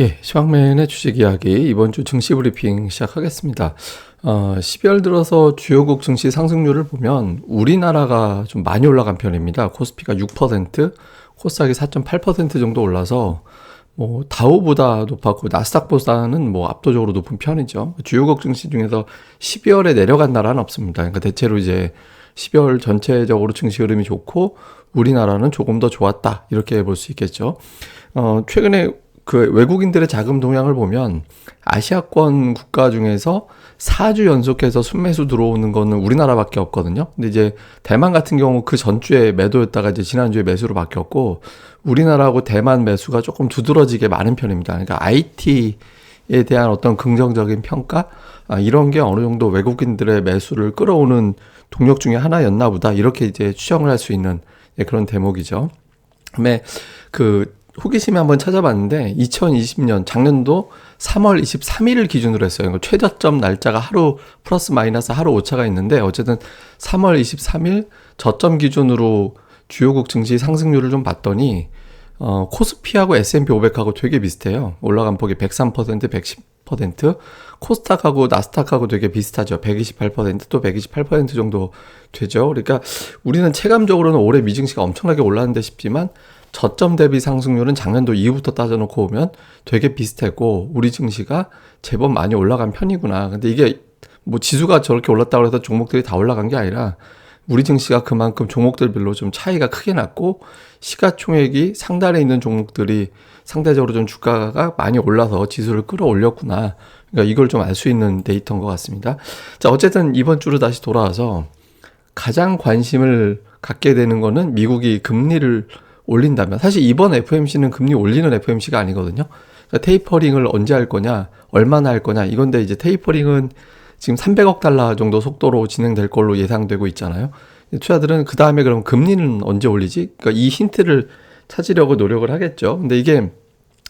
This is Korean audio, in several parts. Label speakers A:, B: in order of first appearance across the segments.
A: 예, 시황맨의 주식 이야기 이번 주 증시 브리핑 시작하겠습니다. 어, 12월 들어서 주요국 증시 상승률을 보면 우리나라가 좀 많이 올라간 편입니다. 코스피가 6%, 코스닥이 4.8% 정도 올라서 뭐 다우보다 높았고 나스닥보다는 뭐 압도적으로 높은 편이죠. 주요국 증시 중에서 12월에 내려간 나라는 없습니다. 그러니까 대체로 이제 12월 전체적으로 증시 흐름이 좋고 우리나라는 조금 더 좋았다 이렇게 볼 수 있겠죠. 어, 최근에 그 외국인들의 자금 동향을 보면 아시아권 국가 중에서 4주 연속해서 순매수 들어오는 거는 우리나라밖에 없거든요. 근데 이제 대만 같은 경우 그 전주에 매도였다가 이제 지난주에 매수로 바뀌었고 우리나라하고 대만 매수가 조금 두드러지게 많은 편입니다. 그러니까 IT에 대한 어떤 긍정적인 평가 아, 이런 게 어느 정도 외국인들의 매수를 끌어오는 동력 중에 하나였나 보다 이렇게 이제 추정을 할 수 있는 예, 그런 대목이죠. 그다음에 그 호기심에 한번 찾아봤는데 2020년 작년도 3월 23일을 기준으로 했어요. 그러니까 최저점 날짜가 하루 플러스 마이너스 하루 오차가 있는데 어쨌든 3월 23일 저점 기준으로 주요국 증시 상승률을 좀 봤더니 어, 코스피하고 S&P 500하고 되게 비슷해요. 올라간 폭이 103%, 110%, 코스닥하고 나스닥하고 되게 비슷하죠. 128%또 128% 정도 되죠. 그러니까 우리는 체감적으로는 올해 미증시가 엄청나게 올랐는데 싶지만 저점 대비 상승률은 작년도 이후부터 따져놓고 보면 되게 비슷했고 우리 증시가 제법 많이 올라간 편이구나. 근데 이게 뭐 지수가 저렇게 올랐다고 해서 종목들이 다 올라간 게 아니라 우리 증시가 그만큼 종목들별로 좀 차이가 크게 났고 시가총액이 상단에 있는 종목들이 상대적으로 좀 주가가 많이 올라서 지수를 끌어올렸구나. 그러니까 이걸 좀 알 수 있는 데이터인 것 같습니다. 자, 어쨌든 이번 주로 다시 돌아와서 가장 관심을 갖게 되는 거는 미국이 금리를 올린다면 사실 이번 FMC는 금리 올리는 FMC가 아니거든요. 그러니까 테이퍼링을 언제 할 거냐, 얼마나 할 거냐 이건데 이제 테이퍼링은 지금 300억 달러 정도 속도로 진행될 걸로 예상되고 있잖아요. 투자들은 그 다음에 그럼 금리는 언제 올리지? 그러니까 이 힌트를 찾으려고 노력을 하겠죠. 근데 이게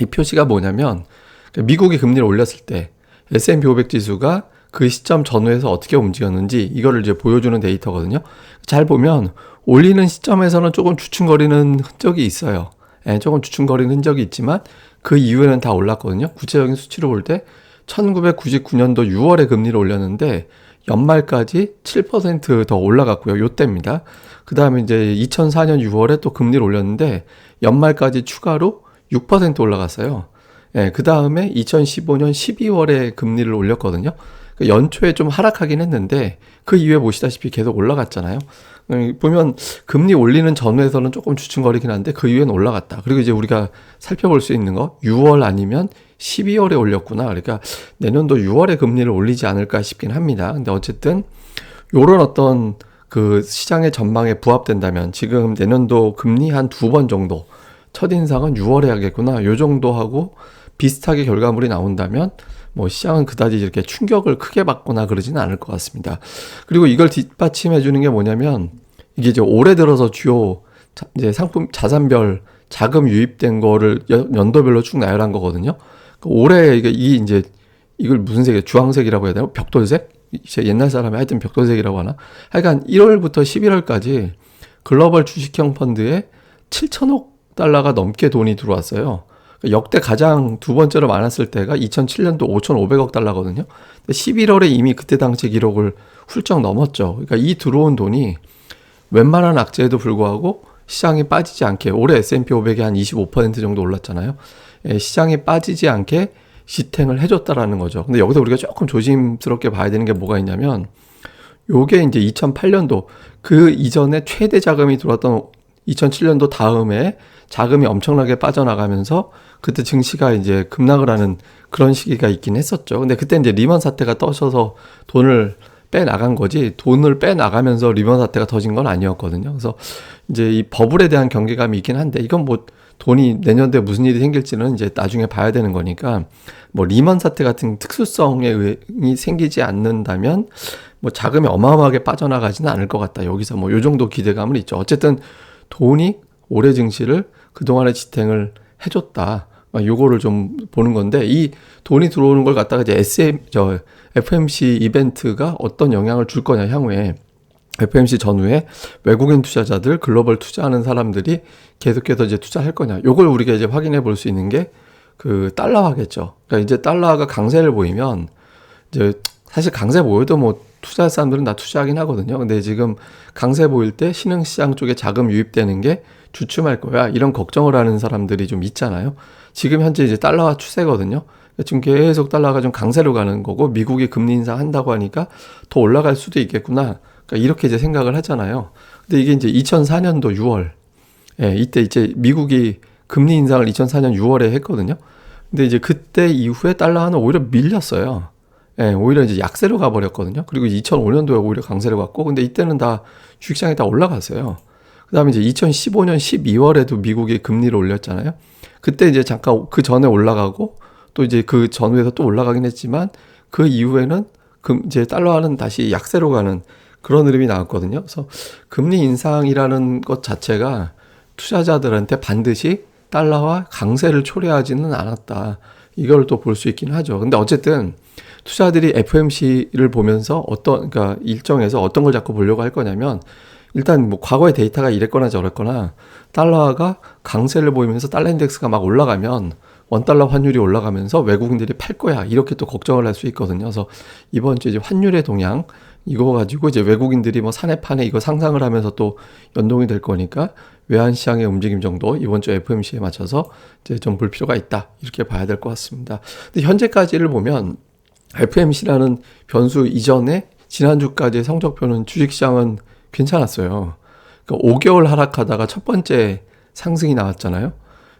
A: 이 표시가 뭐냐면 그러니까 미국이 금리를 올렸을 때 S&P 500 지수가 그 시점 전후에서 어떻게 움직였는지 이거를 이제 보여주는 데이터거든요. 잘 보면 올리는 시점에서는 조금 주춤거리는 흔적이 있어요. 예, 조금 주춤거리는 흔적이 있지만 그 이후에는 다 올랐거든요. 구체적인 수치로 볼 때 1999년도 6월에 금리를 올렸는데 연말까지 7%더 올라갔고요. 요때입니다. 그 다음에 이제 2004년 6월에 또 금리를 올렸는데 연말까지 추가로 6% 올라갔어요. 예, 그 다음에 2015년 12월에 금리를 올렸거든요. 그 연초에 좀 하락하긴 했는데 그 이후에 보시다시피 계속 올라갔잖아요. 음, 보면 금리 올리는 전후에서는 조금 주춤거리긴 한데 그 이후에는 올라갔다. 그리고 이제 우리가 살펴볼 수 있는 거 6월 아니면 12월에 올렸구나. 그러니까 내년도 6월에 금리를 올리지 않을까 싶긴 합니다. 근데 어쨌든 요런 어떤 그 시장의 전망에 부합된다면 지금 내년도 금리 한 두 번 정도 첫 인상은 6월에 하겠구나. 요 정도 하고 비슷하게 결과물이 나온다면 뭐 시장은 그다지 이렇게 충격을 크게 받거나 그러지는 않을 것 같습니다. 그리고 이걸 뒷받침해 주는 게 뭐냐면 이게 이제 올해 들어서 주요 이제 상품 자산별 자금 유입된 거를 연도별로 쭉 나열한 거거든요. 그 올해 이게 이 이제 이걸 무슨 색이에요? 주황색이라고 해야 되나? 벽돌색? 이제 옛날 사람이 하여튼 벽돌색이라고 하나? 하여간 1월부터 11월까지 글로벌 주식형 펀드에 7천억 달러가 넘게 돈이 들어왔어요. 역대 가장 두 번째로 많았을 때가 2007년도 5,500억 달러거든요. 11월에 이미 그때 당시 기록을 훌쩍 넘었죠. 그러니까 이 들어온 돈이 웬만한 악재에도 불구하고 시장이 빠지지 않게 올해 S&P 500이 한 25% 정도 올랐잖아요. 예, 시장이 빠지지 않게 지탱을 해줬다라는 거죠. 근데 여기서 우리가 조금 조심스럽게 봐야 되는 게 뭐가 있냐면 요게 이제 2008년도 그 이전에 최대 자금이 들어왔던 2007년도 다음에 자금이 엄청나게 빠져나가면서 그때 증시가 이제 급락을 하는 그런 시기가 있긴 했었죠. 근데 그때 이제 리먼 사태가 떠셔서 돈을 빼 나간 거지 돈을 빼 나가면서 리먼 사태가 터진 건 아니었거든요. 그래서 이제 이 버블에 대한 경계감이 있긴 한데 이건 뭐 돈이 내년도에 무슨 일이 생길지는 이제 나중에 봐야 되는 거니까 뭐 리먼 사태 같은 특수성에 의이 생기지 않는다면 뭐 자금이 어마어마하게 빠져나가지는 않을 것 같다. 여기서 뭐 요 정도 기대감은 있죠. 어쨌든 돈이 올해 증시를 그동안의 지탱을 해줬다. 요거를 좀 보는 건데 이 돈이 들어오는 걸 갖다가 이제 SM 저 FMC 이벤트가 어떤 영향을 줄 거냐 향후에 FMC 전후에 외국인 투자자들 글로벌 투자하는 사람들이 계속해서 이제 투자할 거냐 요걸 우리가 이제 확인해 볼 수 있는 게 그 달러화겠죠. 그러니까 이제 달러가 강세를 보이면 이제 사실 강세 보여도 뭐 투자할 사람들은 다 투자하긴 하거든요. 근데 지금 강세 보일 때 신흥시장 쪽에 자금 유입되는 게 주춤할 거야. 이런 걱정을 하는 사람들이 좀 있잖아요. 지금 현재 이제 달러화 추세거든요. 지금 계속 달러가 좀 강세로 가는 거고 미국이 금리 인상한다고 하니까 더 올라갈 수도 있겠구나. 그러니까 이렇게 이제 생각을 하잖아요. 근데 이게 이제 2004년도 6월, 예, 이때 이제 미국이 금리 인상을 2004년 6월에 했거든요. 근데 이제 그때 이후에 달러는 오히려 밀렸어요. 예, 오히려 이제 약세로 가버렸거든요. 그리고 2005년도에 오히려 강세로 갔고, 근데 이때는 다 주식시장이 다 올라갔어요. 그 다음에 이제 2015년 12월에도 미국이 금리를 올렸잖아요. 그때 이제 잠깐 그 전에 올라가고, 또 이제 그 전후에서 또 올라가긴 했지만, 그 이후에는 금, 이제 달러화는 다시 약세로 가는 그런 흐름이 나왔거든요. 그래서 금리 인상이라는 것 자체가 투자자들한테 반드시 달러와 강세를 초래하지는 않았다. 이걸 또 볼 수 있긴 하죠. 근데 어쨌든 투자들이 FMC를 보면서 어떤 그러니까 일정에서 어떤 걸 자꾸 보려고 할 거냐면 일단 뭐 과거의 데이터가 이랬거나 저랬거나 달러가 강세를 보이면서 달러 인덱스가 막 올라가면 원달러 환율이 올라가면서 외국인들이 팔 거야 이렇게 또 걱정을 할 수 있거든요. 그래서 이번 주 이제 환율의 동향 이거 가지고 이제 외국인들이 뭐 사내 판에 이거 상상을 하면서 또 연동이 될 거니까 외환 시장의 움직임 정도 이번 주 FMC에 맞춰서 이제 좀 볼 필요가 있다 이렇게 봐야 될 것 같습니다. 근데 현재까지를 보면 FMC라는 변수 이전에 지난주까지의 성적표는 주식시장은 괜찮았어요. 그러니까 5개월 하락하다가 첫 번째 상승이 나왔잖아요.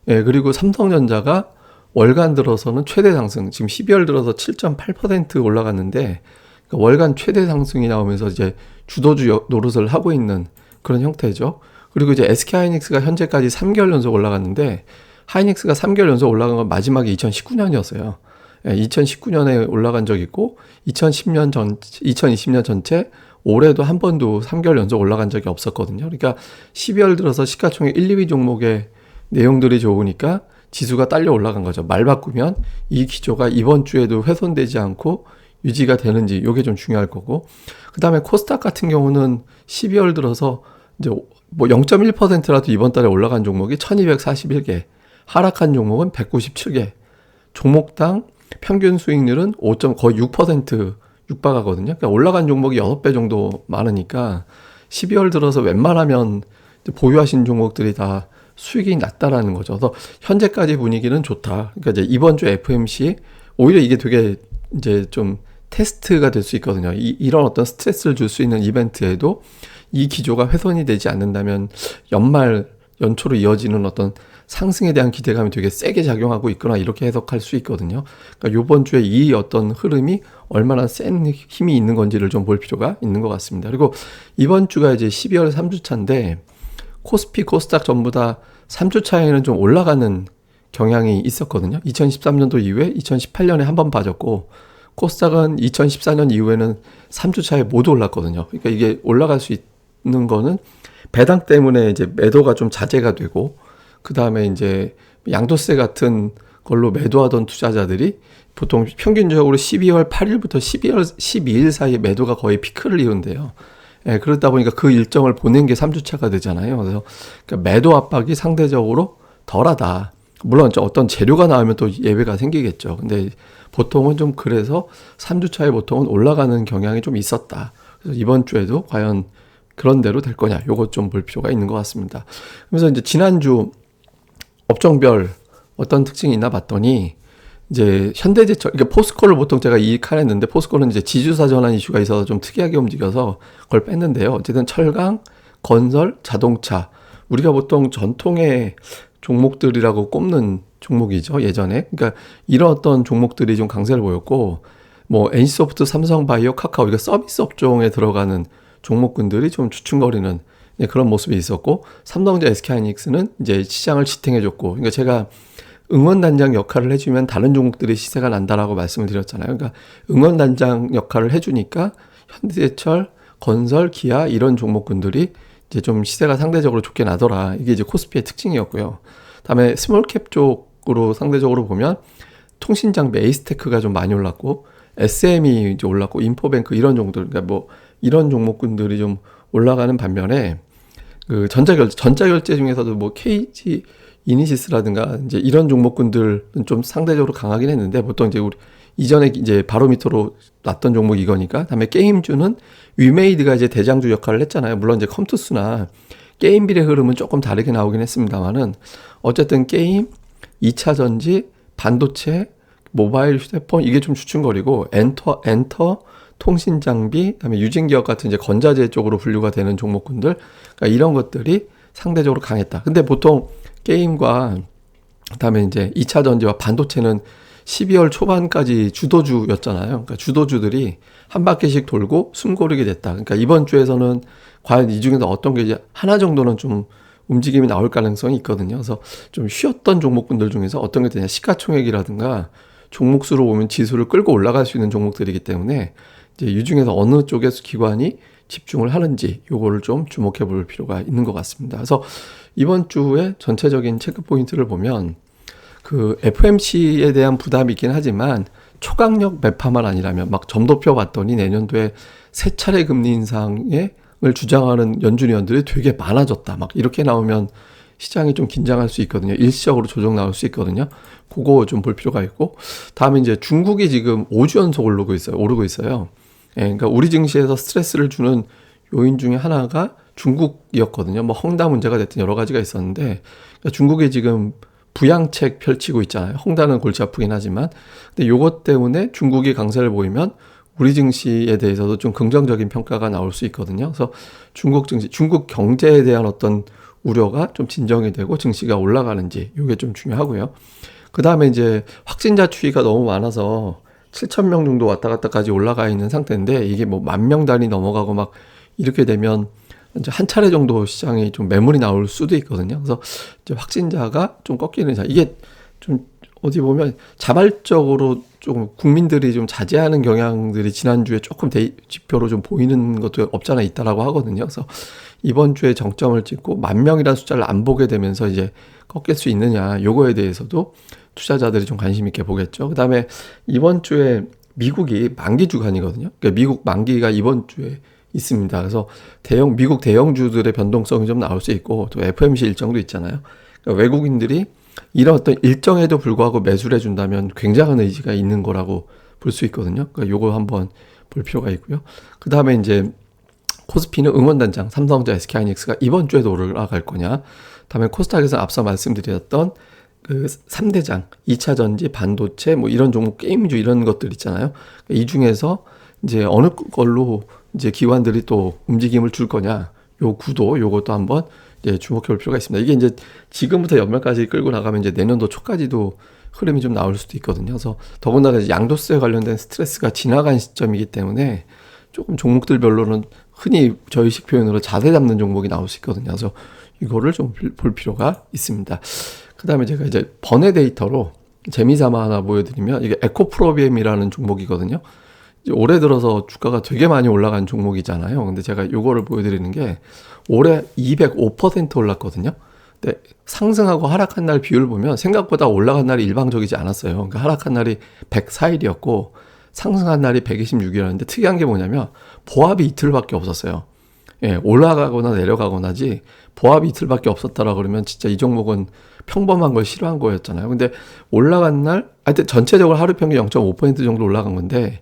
A: 예, 그리고 삼성전자가 월간 들어서는 최대 상승, 지금 12월 들어서 7.8% 올라갔는데 그러니까 월간 최대 상승이 나오면서 이제 주도주 노릇을 하고 있는 그런 형태죠. 그리고 이제 SK 하이닉스가 현재까지 3개월 연속 올라갔는데 하이닉스가 3개월 연속 올라간 건 마지막에 2019년이었어요. 2019년에 올라간 적 있고 2010년 전 2020년 전체 올해도 한 번도 3개월 연속 올라간 적이 없었거든요. 그러니까 12월 들어서 시가총액 1, 2위 종목의 내용들이 좋으니까 지수가 딸려 올라간 거죠. 말 바꾸면 이 기조가 이번 주에도 훼손되지 않고 유지가 되는지 이게 좀 중요할 거고 그다음에 코스닥 같은 경우는 12월 들어서 이제 뭐 0.1%라도 이번 달에 올라간 종목이 1241개 하락한 종목은 197개 종목당 평균 수익률은 5. 거의 6% 육박하거든요. 그러니까 올라간 종목이 6배 정도 많으니까 12월 들어서 웬만하면 보유하신 종목들이 다 수익이 낮다라는 거죠. 그래서 현재까지 분위기는 좋다. 그러니까 이제 이번 주 FMC 오히려 이게 되게 이제 좀 테스트가 될 수 있거든요. 이, 이런 어떤 스트레스를 줄 수 있는 이벤트에도 이 기조가 훼손이 되지 않는다면 연말 연초로 이어지는 어떤 상승에 대한 기대감이 되게 세게 작용하고 있거나 이렇게 해석할 수 있거든요. 그러니까 요번 주에 이 어떤 흐름이 얼마나 센 힘이 있는 건지를 좀 볼 필요가 있는 것 같습니다. 그리고 이번 주가 이제 12월 3주차인데 코스피, 코스닥 전부 다 3주 차에는 좀 올라가는 경향이 있었거든요. 2013년도 이후에 2018년에 한 번 빠졌고 코스닥은 2014년 이후에는 3주 차에 모두 올랐거든요. 그러니까 이게 올라갈 수 있는 거는 배당 때문에 이제 매도가 좀 자제가 되고 그 다음에 이제 양도세 같은 걸로 매도하던 투자자들이 보통 평균적으로 12월 8일부터 12월 12일 사이에 매도가 거의 피크를 이룬대요. 예, 그러다 보니까 그 일정을 보낸 게 3주차가 되잖아요. 그래서 그러니까 매도 압박이 상대적으로 덜하다. 물론 어떤 재료가 나오면 또 예외가 생기겠죠. 근데 보통은 좀 그래서 3주차에 보통은 올라가는 경향이 좀 있었다. 그래서 이번 주에도 과연 그런 대로 될 거냐. 요것 좀 볼 필요가 있는 것 같습니다. 그래서 이제 지난주 업종별 어떤 특징이 있나 봤더니 이제 현대제철, 이게 포스코를 보통 제가 이 칸했는데 포스코는 이제 지주사 전환 이슈가 있어서 좀 특이하게 움직여서 그걸 뺐는데요. 어쨌든 철강, 건설, 자동차 우리가 보통 전통의 종목들이라고 꼽는 종목이죠 예전에. 그러니까 이런 어떤 종목들이 좀 강세를 보였고 뭐 NC소프트, 삼성바이오, 카카오 이거 서비스 업종에 들어가는 종목군들이 좀 주춤거리는 네, 그런 모습이 있었고 삼성전자 SK하이닉스는 이제 시장을 지탱해줬고 그러니까 제가 응원단장 역할을 해주면 다른 종목들이 시세가 난다라고 말씀을 드렸잖아요. 그러니까 응원단장 역할을 해주니까 현대제철, 건설, 기아 이런 종목군들이 이제 좀 시세가 상대적으로 좋게 나더라. 이게 이제 코스피의 특징이었고요. 다음에 스몰캡 쪽으로 상대적으로 보면 통신장비 에이스테크가 좀 많이 올랐고 SM이 이제 올랐고 인포뱅크 이런 종들 그러니까 뭐 이런 종목군들이 좀 올라가는 반면에 그 전자결제 전자결제 중에서도 뭐 KG 이니시스라든가 이제 이런 종목군들은 좀 상대적으로 강하긴 했는데 보통 이제 우리 이전에 이제 바로미터로 놨던 종목 이거니까 다음에 게임주는 위메이드가 이제 대장주 역할을 했잖아요. 물론 이제 컴투스나 게임빌의 흐름은 조금 다르게 나오긴 했습니다만은 어쨌든 게임, 2차 전지, 반도체, 모바일 휴대폰 이게 좀 주춤거리고 엔터 엔터 통신 장비 그다음에 유진 기업 같은 이제 건자재 쪽으로 분류가 되는 종목군들 그러니까 이런 것들이 상대적으로 강했다. 근데 보통 게임과 그다음에 이제 2차 전지와 반도체는 12월 초반까지 주도주였잖아요. 그러니까 주도주들이 한 바퀴씩 돌고 숨 고르게 됐다. 그러니까 이번 주에서는 과연 이 중에서 어떤 게 이제 하나 정도는 좀 움직임이 나올 가능성이 있거든요. 그래서 좀 쉬었던 종목군들 중에서 어떤 게 되냐. 시가총액이라든가 종목수로 보면 지수를 끌고 올라갈 수 있는 종목들이기 때문에 이제 이 중에서 어느 쪽에서 기관이 집중을 하는지 요거를 좀 주목해 볼 필요가 있는 것 같습니다. 그래서 이번 주에 전체적인 체크 포인트를 보면 그 FMC에 대한 부담이 있긴 하지만 초강력 매파만 아니라면 막 점도표 봤더니 내년도에 세 차례 금리 인상을 주장하는 연준위원들이 되게 많아졌다. 막 이렇게 나오면 시장이 좀 긴장할 수 있거든요. 일시적으로 조정 나올 수 있거든요. 그거 좀 볼 필요가 있고. 다음에 이제 중국이 지금 5주 연속 오르고 있어요. 오르고 있어요. 예, 그러니까 우리 증시에서 스트레스를 주는 요인 중에 하나가 중국이었거든요. 뭐 헝다 문제가 됐든 여러 가지가 있었는데 그러니까 중국이 지금 부양책 펼치고 있잖아요. 헝다는 골치 아프긴 하지만. 근데 요것 때문에 중국이 강세를 보이면 우리 증시에 대해서도 좀 긍정적인 평가가 나올 수 있거든요. 그래서 중국 증시, 중국 경제에 대한 어떤 우려가 좀 진정이 되고 증시가 올라가는지 이게 좀 중요하고요. 그 다음에 이제 확진자 추이가 너무 많아서 7천 명 정도 왔다 갔다까지 올라가 있는 상태인데 이게 뭐 만 명 단위 넘어가고 막 이렇게 되면 이제 한 차례 정도 시장이 좀 매물이 나올 수도 있거든요. 그래서 이제 확진자가 좀 꺾이는 자 이게 좀 어디 보면 자발적으로 조금 국민들이 좀 자제하는 경향들이 지난주에 조금 대, 지표로 좀 보이는 것도 없잖아 있다라고 하거든요. 그래서 이번 주에 정점을 찍고 만 명이라는 숫자를 안 보게 되면서 이제 꺾일 수 있느냐 요거에 대해서도 투자자들이 좀 관심 있게 보겠죠. 그다음에 이번 주에 미국이 만기 주간이거든요. 그러니까 미국 만기가 이번 주에 있습니다. 그래서 대형 미국 대형주들의 변동성이 좀 나올 수 있고 또 FMC 일정도 있잖아요. 그러니까 외국인들이 이런 어떤 일정에도 불구하고 매수를 해준다면 굉장한 의지가 있는 거라고 볼 수 있거든요. 그러니까 요거 한번 볼 필요가 있고요. 그 다음에 이제 코스피는 응원단장 삼성전자 SK하이닉스가 이번 주에도 올라갈 거냐. 다음에 코스닥에서 앞서 말씀드렸던 그 3대장, 2차 전지, 반도체, 뭐 이런 종목, 게임주 이런 것들 있잖아요. 이 중에서 이제 어느 걸로 이제 기관들이 또 움직임을 줄 거냐. 요 구도, 요것도 한번 이제 주목해 볼 필요가 있습니다. 이게 이제 지금부터 연말까지 끌고 나가면 이제 내년도 초까지도 흐름이 좀 나올 수도 있거든요. 그래서 더군다나 양도세 관련된 스트레스가 지나간 시점이기 때문에 조금 종목들별로는 흔히 저희식 표현으로 자세 잡는 종목이 나올 수 있거든요. 그래서 이거를 좀 볼 필요가 있습니다. 그 다음에 제가 이제 번외 데이터로 재미삼아 하나 보여드리면 이게 에코프로비엠이라는 종목이거든요. 올해 들어서 주가가 되게 많이 올라간 종목이잖아요. 근데 제가 요거를 보여드리는 게 올해 205% 올랐거든요. 근데 상승하고 하락한 날 비율 보면 생각보다 올라간 날이 일방적이지 않았어요. 그러니까 하락한 날이 104일이었고 상승한 날이 126일이었는데 특이한 게 뭐냐면 보합이 이틀밖에 없었어요. 예, 올라가거나 내려가거나지 보합이 이틀밖에 없었다라 그러면 진짜 이 종목은 평범한 걸 싫어한 거였잖아요. 근데 올라간 날, 하여튼 전체적으로 하루 평균 0.5% 정도 올라간 건데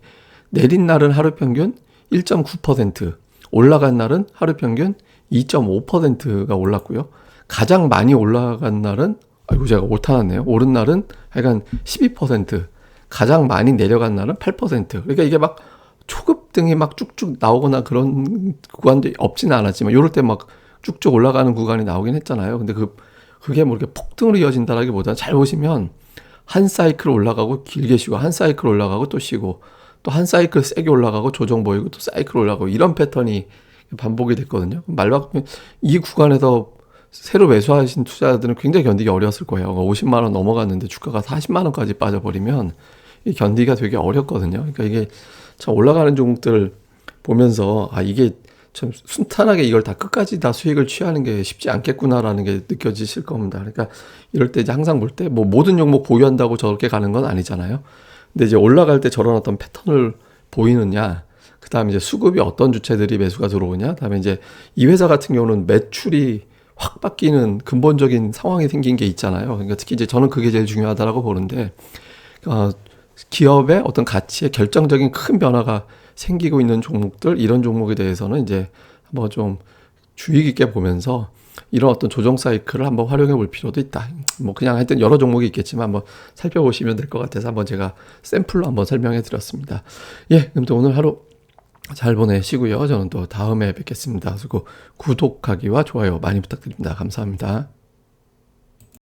A: 내린 날은 하루 평균 1.9%, 올라간 날은 하루 평균 2.5%가 올랐고요. 가장 많이 올라간 날은 아이고 제가 오타났네요. 오른 날은 하여간 12%, 가장 많이 내려간 날은 8%. 그러니까 이게 막 초급 등이 막 쭉쭉 나오거나 그런 구간도 없지는 않았지만 요럴 때 막 쭉쭉 올라가는 구간이 나오긴 했잖아요. 근데 그 그게 뭐 이렇게 폭등으로 이어진다라기보다 잘 보시면 한 사이클 올라가고 길게 쉬고 한 사이클 올라가고 또 쉬고 또 한 사이클 세게 올라가고 조정 보이고 또 사이클 올라가고 이런 패턴이 반복이 됐거든요. 말 바꾸면 이 구간에서 새로 매수하신 투자자들은 굉장히 견디기 어려웠을 거예요. 50만 원 넘어갔는데 주가가 40만 원까지 빠져버리면 이 견디기가 되게 어렵거든요. 그러니까 이게 참 올라가는 종목들 보면서 아 이게 참 순탄하게 이걸 다 끝까지 다 수익을 취하는 게 쉽지 않겠구나라는 게 느껴지실 겁니다. 그러니까 이럴 때 이제 항상 볼 때 뭐 모든 종목 보유한다고 저렇게 가는 건 아니잖아요. 근데 이제 올라갈 때 저런 어떤 패턴을 보이느냐, 그 다음에 이제 수급이 어떤 주체들이 매수가 들어오냐, 그 다음에 이제 이 회사 같은 경우는 매출이 확 바뀌는 근본적인 상황이 생긴 게 있잖아요. 그러니까 특히 이제 저는 그게 제일 중요하다라고 보는데, 어, 기업의 어떤 가치에 결정적인 큰 변화가 생기고 있는 종목들, 이런 종목에 대해서는 이제 한번 좀 주의 깊게 보면서 이런 어떤 조정 사이클을 한번 활용해 볼 필요도 있다. 뭐 그냥 하여튼 여러 종목이 있겠지만 한번 살펴보시면 될 것 같아서 한번 제가 샘플로 한번 설명해 드렸습니다. 예, 그럼 또 오늘 하루 잘 보내시고요. 저는 또 다음에 뵙겠습니다. 그리고 구독하기와 좋아요 많이 부탁드립니다. 감사합니다.